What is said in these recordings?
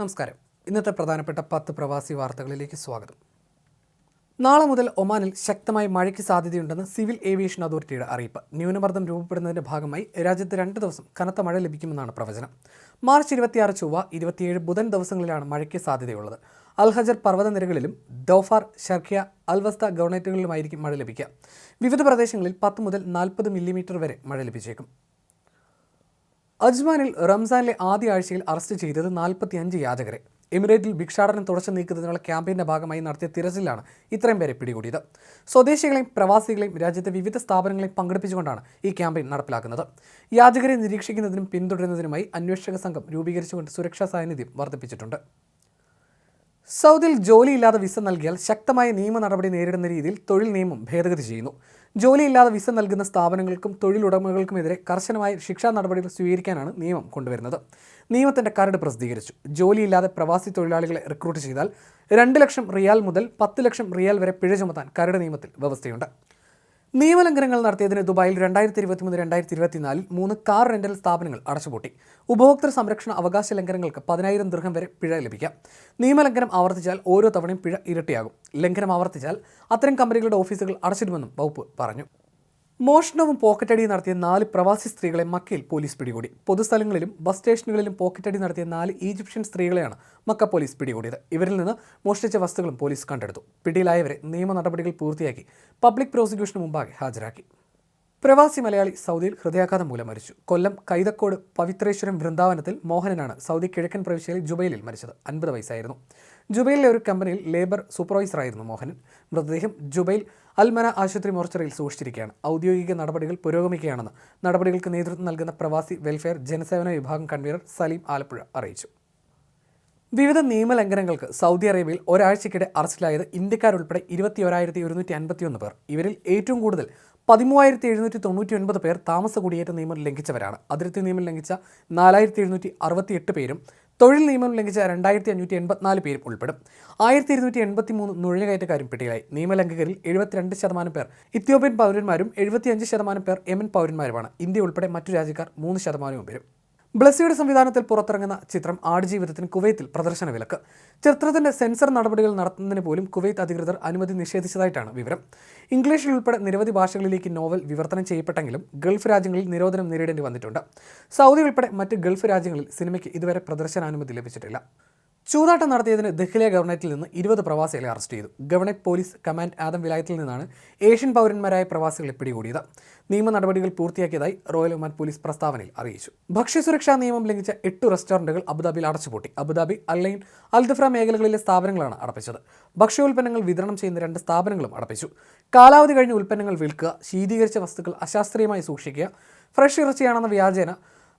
നമസ്കാരം. ഇന്നത്തെ പ്രധാനപ്പെട്ട പത്ത് പ്രവാസി വാർത്തകളിലേക്ക് സ്വാഗതം. നാളെ മുതൽ ഒമാനിൽ ശക്തമായ മഴയ്ക്ക് സാധ്യതയുണ്ടെന്ന് സിവിൽ ഏവിയേഷൻ അതോറിറ്റിയുടെ അറിയിപ്പ്. ന്യൂനമർദ്ദം രൂപപ്പെടുന്നതിന്റെ ഭാഗമായി രാജ്യത്ത് രണ്ട് ദിവസം കനത്ത മഴ ലഭിക്കുമെന്നാണ് പ്രവചനം. മാർച്ച് ഇരുപത്തിയാറ് ചൊവ്വ ഇരുപത്തിയേഴ് ബുധൻ ദിവസങ്ങളിലാണ് മഴയ്ക്ക് സാധ്യതയുള്ളത്. അൽഹജർ പർവതനിരകളിലും ദോഫാർ ഷർഖിയ അൽവസ്ത ഗവർണേറ്റുകളിലുമായിരിക്കും മഴ ലഭിക്കുക. വിവിധ പ്രദേശങ്ങളിൽ പത്ത് മുതൽ നാൽപ്പത് മില്ലിമീറ്റർ വരെ മഴ ലഭിച്ചേക്കും. അജ്മാനിൽ റംസാനിലെ ആദ്യ ആഴ്ചയിൽ അറസ്റ്റ് ചെയ്തത് നാൽപ്പത്തിയഞ്ച് യാചകരെ. എമിറേറ്റിൽ ഭിക്ഷാടനം തുടച്ചു നീക്കുന്നതിനുള്ള ക്യാമ്പയിന്റെ ഭാഗമായി നടത്തിയ തിരച്ചിലാണ് ഇത്രയും പേരെ പിടികൂടിയത്. സ്വദേശികളെയും പ്രവാസികളെയും രാജ്യത്തെ വിവിധ സ്ഥാപനങ്ങളെയും പങ്കെടുപ്പിച്ചുകൊണ്ടാണ് ഈ ക്യാമ്പയിൻ നടപ്പിലാക്കുന്നത്. യാചകരെ നിരീക്ഷിക്കുന്നതിനും പിന്തുടരുന്നതിനുമായി അന്വേഷക സംഘം രൂപീകരിച്ചുകൊണ്ട് സുരക്ഷാ സാന്നിധ്യം വർദ്ധിപ്പിച്ചിട്ടുണ്ട്. സൗദിയിൽ ജോലിയില്ലാതെ വിസ നൽകിയാൽ ശക്തമായ നിയമ നടപടി നേരിടുന്ന രീതിയിൽ തൊഴിൽ നിയമം ഭേദഗതി ചെയ്യുന്നു. ജോലിയില്ലാതെ വിസ നൽകുന്ന സ്ഥാപനങ്ങൾക്കും തൊഴിലുടമകൾക്കുമെതിരെ കർശനമായ ശിക്ഷാ നടപടികൾ സ്വീകരിക്കാനാണ് നിയമം കൊണ്ടുവരുന്നത്. നിയമത്തിന്റെ കരട് പ്രസിദ്ധീകരിച്ചു. ജോലിയില്ലാതെ പ്രവാസി തൊഴിലാളികളെ റിക്രൂട്ട് ചെയ്താൽ രണ്ട് ലക്ഷം റിയാൽ മുതൽ പത്ത് ലക്ഷം റിയാൽ വരെ പിഴ ചുമത്താൻ കരട് നിയമത്തിൽ വ്യവസ്ഥയുണ്ട്. നിയമലംഘനങ്ങൾ നടത്തിയതിന് ദുബായിൽ രണ്ടായിരത്തി ഇരുപത്തിമൂന്ന് രണ്ടായിരത്തി ഇരുപത്തിനാലിൽ മൂന്ന് കാർ റെന്റൽ സ്ഥാപനങ്ങൾ അടച്ചുപൂട്ടി. ഉപഭോക്തൃ സംരക്ഷണ അവകാശ ലംഘനങ്ങൾക്ക് പതിനായിരം ദൃഹം വരെ പിഴ ലഭിക്കാം. നിയമലംഘനം ആവർത്തിച്ചാൽ ഓരോ തവണയും പിഴ ഇരട്ടിയാകും. ലംഘനം ആവർത്തിച്ചാൽ അത്തരം കമ്പനികളുടെ ഓഫീസുകൾ അടച്ചിടുമെന്നും വകുപ്പ് പറഞ്ഞു. മോഷണവും പോക്കറ്റടിയും നടത്തിയ നാല് പ്രവാസി സ്ത്രീകളെ മക്കയിൽ പോലീസ് പിടികൂടി. പൊതുസ്ഥലങ്ങളിലും ബസ് സ്റ്റേഷനുകളിലും പോക്കറ്റടി നടത്തിയ നാല് ഈജിപ്ഷ്യൻ സ്ത്രീകളെയാണ് മക്ക പോലീസ് പിടികൂടിയത്. ഇവരിൽ നിന്ന് മോഷ്ടിച്ച വസ്തുക്കളും പോലീസ് കണ്ടെടുത്തു. പിടിയിലായവരെ നിയമ നടപടികൾ പൂർത്തിയാക്കി പബ്ലിക് പ്രോസിക്യൂഷന് മുമ്പാകെ ഹാജരാക്കി. പ്രവാസി മലയാളി സൗദിയിൽ ഹൃദയാഘാതം മൂലം മരിച്ചു. കൊല്ലം കൈതക്കോട് പവിത്രേശ്വരം വൃന്ദാവനത്തിൽ മോഹനനാണ് സൗദി കിഴക്കൻ പ്രവിശ്യയിൽ ജുബൈലിൽ മരിച്ചത്. അൻപത് വയസ്സായിരുന്നു. ജുബൈലിലെ ഒരു കമ്പനിയിൽ ലേബർ സൂപ്പർവൈസറായിരുന്നു മോഹനൻ. മൃതദേഹം ജുബൈൽ അൽമന ആശുപത്രി മോർച്ചറിയിൽ സൂക്ഷിച്ചിരിക്കുകയാണ്. ഔദ്യോഗിക നടപടികൾ പുരോഗമിക്കുകയാണെന്ന് നടപടികൾക്ക് നേതൃത്വം നൽകുന്ന പ്രവാസി വെൽഫെയർ ജനസേവന വിഭാഗം കൺവീനർ സലീം ആലപ്പുഴ അറിയിച്ചു. വിവിധ നിയമലംഘനങ്ങൾക്ക് സൗദി അറേബ്യയിൽ ഒരാഴ്ചക്കിടെ അറസ്റ്റിലായത് ഇന്ത്യക്കാരുൾപ്പെടെ ഇരുപത്തി ഒരായിരത്തി ഒരുന്നൂറ്റി അൻപത്തിയൊന്ന് പേർ. ഇവരിൽ ഏറ്റവും കൂടുതൽ പതിമൂവായിരത്തി എഴുന്നൂറ്റി തൊണ്ണൂറ്റി ഒൻപത് പേർ താമസ കുടിയേറ്റ നിയമം ലംഘിച്ചവരാണ്. അതിർത്തി നിയമം ലംഘിച്ച നാലായിരത്തി എഴുന്നൂറ്റി അറുപത്തി എട്ട് പേരും തൊഴിൽ നിയമം ലംഘിച്ച രണ്ടായിരത്തി അഞ്ഞൂറ്റി എൺപത്തിനാല് പേരും ഉൾപ്പെടും. ആയിരത്തി ഇരുന്നൂറ്റി എൺപത്തി മൂന്ന് നുഴഞ്ഞുകയറ്റക്കാരും പെട്ടിയിലായി നിയമലംഘകരിൽ എഴുപത്തിരണ്ട് ശതമാനം പേർ ഇത്യോപ്യൻ പൗരന്മാരും എഴുപത്തിയഞ്ച് ശതമാനം പേർ എമൻ പൗരന്മാരുമാണ്. ഇന്ത്യ ഉൾപ്പെടെ മറ്റു രാജ്യക്കാർ മൂന്ന് ശതമാനവും വരും. ബ്ലസ്സിയുടെ സംവിധാനത്തിൽ പുറത്തിറങ്ങുന്ന ചിത്രം ആടുജീവിതത്തിന് കുവൈത്തിൽ പ്രദർശന വിലക്ക്. ചിത്രത്തിന്റെ സെൻസർ നടപടികൾ നടത്തുന്നതിന് പോലും കുവൈത്ത് അധികൃതർ അനുമതി നിഷേധിച്ചതായിട്ടാണ് വിവരം. ഇംഗ്ലീഷിൽ ഉൾപ്പെടെ നിരവധി ഭാഷകളിലേക്ക് നോവൽ വിവർത്തനം ചെയ്യപ്പെട്ടെങ്കിലും ഗൾഫ് രാജ്യങ്ങളിൽ നിരോധനം നേരിടേണ്ടി വന്നിട്ടുണ്ട്. സൗദി ഉൾപ്പെടെ മറ്റ് ഗൾഫ് രാജ്യങ്ങളിൽ സിനിമയ്ക്ക് ഇതുവരെ പ്രദർശനാനുമതി ലഭിച്ചിട്ടില്ല. ചൂതാട്ടം നടത്തിയതിന് ദഹ്ലിയ ഗവർണറേറ്റിൽ നിന്ന് ഇരുപത് പ്രവാസികളെ അറസ്റ്റ് ചെയ്തു. ഗവർണറേറ്റ് പോലീസ് കമാൻഡ് ആദം വിലായത്തിൽ നിന്നാണ് ഏഷ്യൻ പൗരന്മാരായ പ്രവാസികളെ പിടികൂടിയത്. നിയമ നടപടികൾ പൂർത്തിയാക്കിയതായി റോയൽ ഒമാൻ പോലീസ് പ്രസ്താവനയിൽ അറിയിച്ചു. ഭക്ഷ്യസുരക്ഷാ നിയമം ലംഘിച്ച എട്ട് റെസ്റ്റോറന്റുകൾ അബുദാബിയിൽ അടച്ചുപൂട്ടി. അബുദാബി അല്ലൈൻ അൽദഫ്ര മേഖലകളിലെ സ്ഥാപനങ്ങളാണ് അടപ്പിച്ചത്. ഭക്ഷ്യോൽപ്പന്നങ്ങൾ വിതരണം ചെയ്യുന്ന രണ്ട് സ്ഥാപനങ്ങളും അടപ്പിച്ചു. കാലാവധി കഴിഞ്ഞ ഉൽപ്പന്നങ്ങൾ വിൽക്കുക ശീതീകരിച്ച വസ്തുക്കൾ അശാസ്ത്രീയമായി സൂക്ഷിക്കുക ഫ്രഷ് ഇറച്ചിയാണെന്ന വ്യാജേന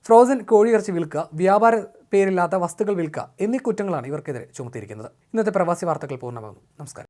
ഫ്രോസൺ കോഴിയിറച്ചി വിൽക്കുക വ്യാപാര പേരില്ലാത്ത വസ്തുക്കൾ വിൽക്കുക എന്നീ കുറ്റങ്ങളാണ് ഇവർക്കെതിരെ ചുമത്തിയിരിക്കുന്നത്. ഇന്നത്തെ പ്രവാസി വാർത്തകൾ പൂർണമാകുന്നു. നമസ്കാരം.